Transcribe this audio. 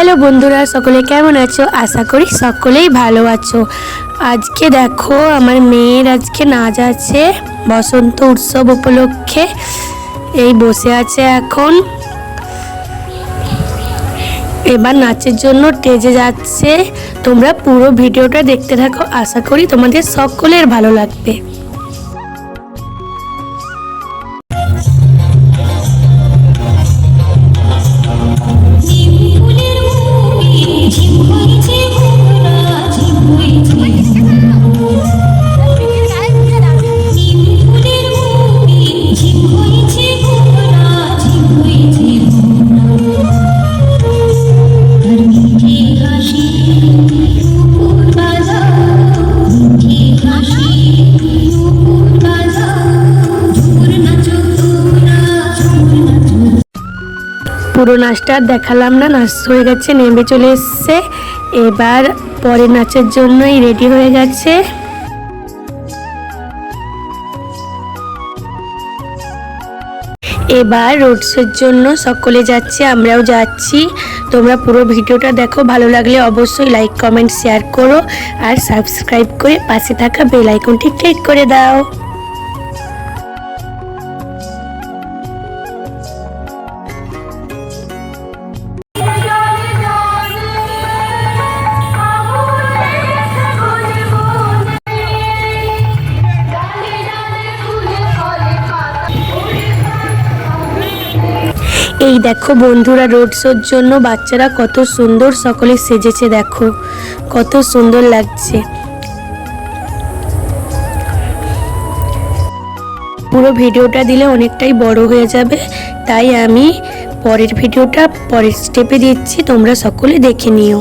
Hello বন্ধুরা, সকলে কেমন আছো? আশা করি সকলেই ভালো আছো। আজকে দেখো, আমার মেয়ের আজকে নাচ আছে, বসন্ত উৎসব উপলক্ষে। এই বসে আছে এখন। এবার নাচের জন্য টেজে যাচ্ছে। তোমরা পুরো ভিডিওটা দেখতে থাকো। আশা করি তোমাদের সকলের ভালো লাগবে। পুরো নাচটা দেখালাম না, নাচ হয়ে গেছে, নেমে চলে এসছে। এবার পরের নাচের জন্যই রেডি হয়ে গেছে। এবার রোড শোর জন্য সকলে যাচ্ছে, আমরাও যাচ্ছি। তোমরা পুরো ভিডিওটা দেখো, ভালো লাগলে অবশ্যই লাইক কমেন্ট শেয়ার করো। আর সাবস্ক্রাইব করে পাশে থাকা বেল আইকনটি ক্লিক করে দাও। এই দেখো বন্ধুরা রোড শোর জন্য বাচ্চারা কত সুন্দর সকলে সেজেছে, দেখো। কত সুন্দর লাগছে। পুরো ভিডিওটা দিলে অনেকটাই বড় হয়ে যাবে, তাই আমি পরের ভিডিওটা পরের স্টেপে দিচ্ছি, তোমরা সকলে দেখে নিও।